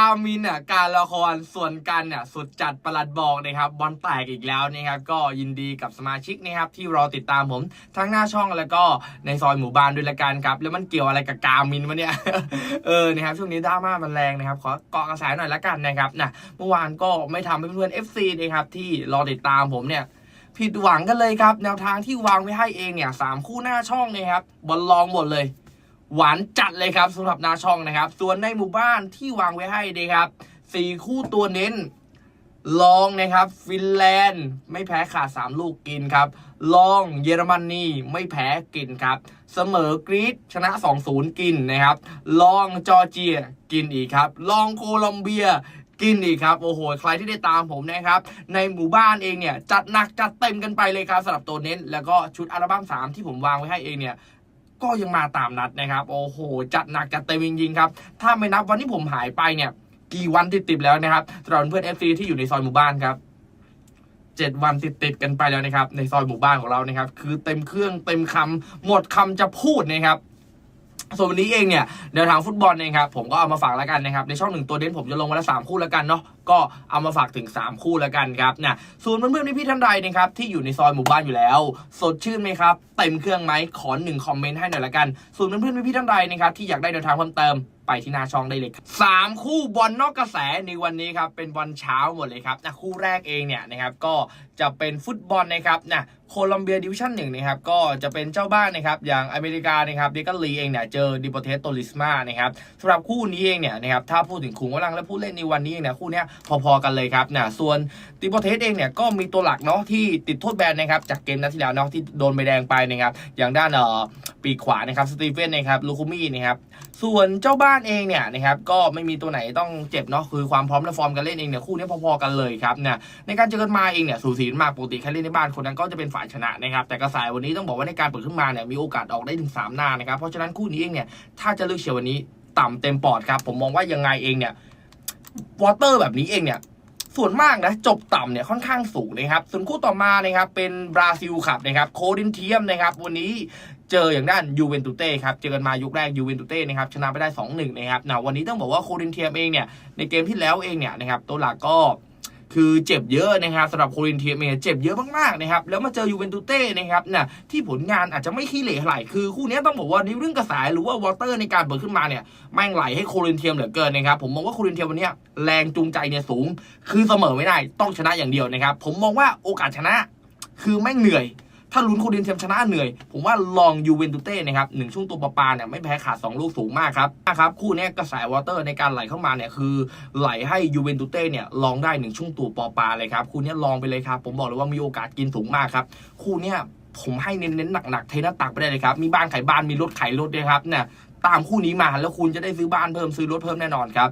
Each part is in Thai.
ามินอะการละครส่วนกันเนี่ยสุดจัดประหลัดบอกนะครับบอลแตกอีกแล้วนะครับก็ยินดีกับสมาชิกนะครับที่รอติดตามผมทั้งหน้าช่องแล้วก็ในซอยหมู่บ้านด้วยละกันครับ แล้วมันเกี่ยวอะไรกับกามินวะเนี่ยเออนะครับช่วงนี้ดราม่ามันแรงนะครับขอเกาะกระแสหน่อยละกันนะครับนะเมื่อวานก็ไม่ทำให้เพื่อนๆ FC นะครับที่รอติดตามผมเนี่ยผิดหวังกันเลยครับ แนวทางที่วางไว้ให้เองเนี่ยสามคู่หน้าช่องเนะครับบอลลองหมดเลย หวานจัดเลยครับสำหรับนาช่องนะครับ ส่วนในหมู่บ้านที่วางไว้ให้นะครับสี่คู่ตัวเน้นลองนะครับ ฟินแลนด์ไม่แพ้ขาด 3 ลูกกินครับ ลองเยอรมนีไม่แพ้กินครับ เสมอกรีซชนะ 2-0 กินนะครับ ลองจอร์เจียกินอีกครับ ลองโคลอมเบียกินอีกครับ โอ้โห ใครที่ได้ตามผมนะครับ ในหมู่บ้านเองเนี่ย จัดหนักจัดเต็มกันไปเลยครับสำหรับตัวเน้น แล้วก็ชุดอัลบั้ม3 ที่ผมวางไว้ให้เองเนี่ย ก็ยังมาตามนัดนะครับ โอ้โห จัดหนักจัดเต็มจริงๆครับ ถ้าไม่นับวันที่ผมหายไปเนี่ย กี่วันติดๆแล้วนะครับสำหรับเพื่อน FC ที่อยู่ในซอยหมู่บ้านครับเจ็ดวันติดติดกันไปแล้วนะครับ ในซอยหมู่บ้านของเรานะครับ คือเต็มเครื่องเต็มคำหมดคำจะพูดนะครับ ส่วนวันนี้เองเนี่ยแนวทางฟุตบอลเองครับผมก็เอามาฝากแล้วกันนะครับในช่องหนึ่งตัวเด่นผมจะลงวันละสามคู่แล้วกันเนาะก็เอามาฝากถึง 3 คู่แล้วกันครับนะส่วนเพื่อนๆพี่ท่านใดนะครับที่อยู่ในซอยหมู่บ้านอยู่แล้ว สดชื่นไหมครับเต็มเครื่องไหมขอหนึ่งคอมเมนต์ให้หน่อยละกัน ส่วนเพื่อนๆพี่ท่านใดนะครับที่อยากได้แนวทางเพิ่มเติมไปที่หน้าช่องได้เลยสามคู่บอลนอกกระแสในวันนี้ครับเป็นบอลเช้าหมดเลยครับนะคู่แรกเองเนี่ยนะครับก็จะเป็นฟุตบอลนะครับนะ โคลัมเบียดิวิชั่นหนึ่งนะครับก็จะเป็นเจ้าบ้านนะครับอย่างอเมริกานะครับเดกัลลีเองเนี่ยเจอดิโปเทสโตลิสมานะครับสำหรับคู่นี้เองเนี่ยนะครับถ้าพูดถึงขุมกำลังและผู้เล่นในวันนี้เองเนี่ยคู่นี้พอๆกันเลยครับนะส่วนดิโปเทสเองเนี่ยก็มีตัวหลักเนาะที่ติดโทษแบนนะครับจากเกมนัดที่แล้วเนาะที่โดนใบแดงไปนะครับอย่างด้านเอ่อปีกขวานะครับสตีเฟนนะครับลูคูมี่นะครับส่วนเจ้าบ้านเองเนี่ยนะครับก็ไม่มีตัวไหนต้องเจ็บเนาะคือความพร้อมและฟอร์มการเล่นเองเนี่ยคู่นี้พอๆกันเลยครับเนี่ยในการเจอกันมาเองเนี่ยสูสีมากปกติใครเล่นในบ้านคนนั้นก็จะเป็นฝ่ายชนะนะครับแต่กระสายวันนี้ต้องบอกว่าในการเปิดขึ้นมาเนี่ยมีโอกาสออกได้ถึง3หน้านะครับเพราะฉะนั้นคู่นี้เองเนี่ยถ้าจะเลือกเชียร์วันนี้ต่ำเต็มปอดครับผมมองว่ายังไงเองเนี่ยวอเตอร์แบบนี้เองเนี่ยส่วนมากนะจบต่ำเนี่ยค่อนข้างสูงนะครับส่วนคู่ต่อมานะครับเป็นบราซิลครับนะครับโคดินเทียมนะครับวันนี้เจออย่างด้านยูเวนตุเต้ครับเจอกันมายุคแรกยูเวนตุเต้นะครับชนะไปได้ 2-1 นะครับนะวันนี้ต้องบอกว่าโคดินเทียมเองเนี่ยในเกมที่แล้วเองเนี่ยนะครับตัวหลักก็ คือเจ็บเยอะนะครับสำหรับโคลินเทียมเมเจ็บเยอะมากๆนะครับแล้วมาเจอยูเวนตุเต้นะครับนี่ที่ผลงานอาจจะไม่ขี้เหร่ไหลคือคู่นี้ต้องบอกว่าในเรื่องกระแสหรือว่าวอเตอร์ในการเปิดขึ้นมาเนี่ยแม่งไหลให้โคลินเทียมเหลือเกินนะครับผมมองว่าโคลินเทียมวันนี้แรงจูงใจเนี่ยสูง คือเสมอไม่ได้ต้องชนะอย่างเดียวนะครับผมมองว่าโอกาสชนะคือแม่งเหนื่อย ถ้าลุ้นโคลินเทียมชนะเหนื่อย ผมว่าลองยูเวนตุเต้นะครับหนึ่งช่วงตัวปลาปาเนี่ยไม่แพ้ขาด 2 ลูกสูงมากครับนะครับคู่นี้กระแสวอเตอร์ในการไหลเข้ามาเนี่ยคือไหลให้ยูเวนตุเต้เนี่ยลองได้หนึ่งช่วงตัวปอปาเลยครับคู่นี้ลองไปเลยครับผมบอกเลยว่ามีโอกาสกินสูงมากครับคู่นี้ผมให้เน้นๆหนักๆเทหน้าตักไปได้เลยครับมีบ้านขายบ้านมีรถขายรถด้วยครับเนี่ยตามคู่นี้มาแล้วคุณจะได้ซื้อบ้านเพิ่มซื้อรถเพิ่มแน่นอนครับ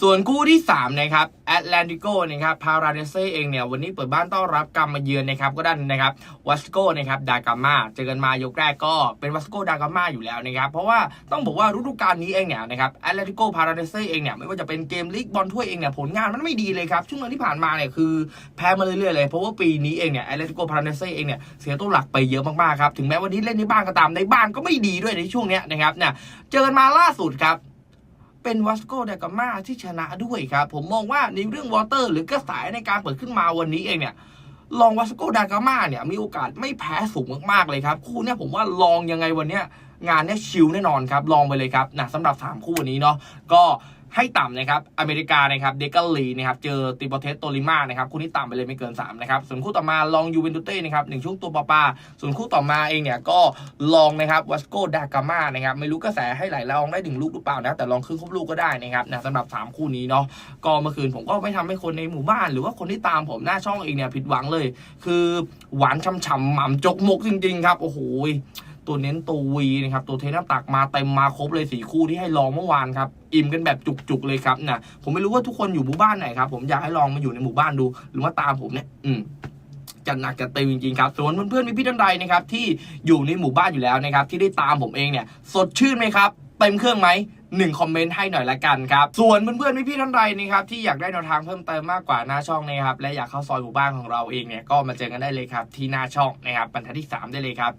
ส่วนคู่ที่ 3 นะครับแอตแลนติโกนะครับพาราเดเซเองเนี่ยวันนี้เปิดบ้านต้อนรับกรรมมาเยือนนะครับก็ด้นนะครับวัสโกนะครับดากามาเจอกันมายกแรกก็เป็นวัสโกดากามาอยู่แล้วนะครับเพราะว่าต้องบอกว่าฤดูกาลนี้เองเนี่ยนะครับแอตแลนติโกพาราเดเซเองเนี่ยไม่ว่าจะเป็นเกมลีกบอลถ้วยเองเนี่ยผลงานมันไม่ดีเลยครับช่วงที่ผ่านมาเนี่ยคือแพ้มาเรื่อยๆเลยเพราะว่าปีนี้เองเนี่ยแอตแลนติโกพาราเดเซเองเนี่ยเสียตัวหลักไปเยอะมากๆครับถึงแม้วันนี้เล่นในบ้านก็ตามในบ้านก็ไม่ดีด้วยในช่วงเนี้ยนะครับเนี่ยเจอกันมาล่าสุดครับ เป็นวัสโกเดกามาที่ชนะด้วยครับ ผมมองว่าในเรื่องวอเตอร์หรือกระสายในการเปิดขึ้นมาวันนี้เองเนี่ยลองวัสโกดากามาเนี่ยมีโอกาสไม่แพ้สูงมากๆเลยครับ คู่เนี้ยผมว่าลองยังไงวันเนี้ยงานเนี้ยชิลแน่นอนครับ ลองไปเลยครับนะสำหรับ 3 คู่วันนี้เนาะก็ ให้ต่ำนะครับอเมริกานะครับเดกาลีนะครับเจอติโปเทสโตลิมานะครับคู่นี้ต่ำไปเลยไม่เกิน3นะครับส่วนคู่ต่อมาลองยูเวนตุเต้นะครับหนึ่งช่วงตัวปาปาส่วนคู่ต่อมาเองเนี่ยก็ลองนะครับวัสโกดากามานะครับไม่รู้กระแสให้ไหลลองได้ถึงลูกหรือเปล่านะแต่ลองครึ่งครบลูกก็ได้นะครับนะสำหรับ 3 คู่นี้เนาะก็เมื่อคืนผมก็ไม่ทำให้คนในหมู่บ้าน หรือว่าคนที่ตามผมหน้าช่องเองเนี่ยผิดหวังเลย คือหวานช่ำๆหม่ำจกมกจริงๆครับโอ้โห ตัวเน้นตัววีนะครับตัวเทน้ำตักมาเต็มมาครบเลยสี่คู่ที่ให้ลองเมื่อวานครับอิ่มกันแบบจุกๆเลยครับนะผมไม่รู้ว่าทุกคนอยู่หมู่บ้านไหนครับผมอยากให้ลองมาอยู่ในหมู่บ้านดู หรือว่าตามผมเนี่ยอืมจัดหนักจัดเต็มจริงๆครับ ส่วนเพื่อนๆมีพี่ท่านใดนะครับที่อยู่ในหมู่บ้านอยู่แล้วนะครับที่ได้ตามผมเองเนี่ยสดชื่นไหมครับเต็มเครื่องไหมหนึ่งคอมเมนต์ให้หน่อยละกันครับ ส่วนเพื่อนๆพี่ๆท่านใดนะครับที่อยากได้แนวทางเพิ่มเติมมากกว่าหน้าช่องนะครับและอยากเข้าซอยหมู่บ้านของเราเองเนี่ยก็มาเจอกันได้เลยครับที่หน้าช่องนะครับบรรทัดที่ 3 ได้เลยครับ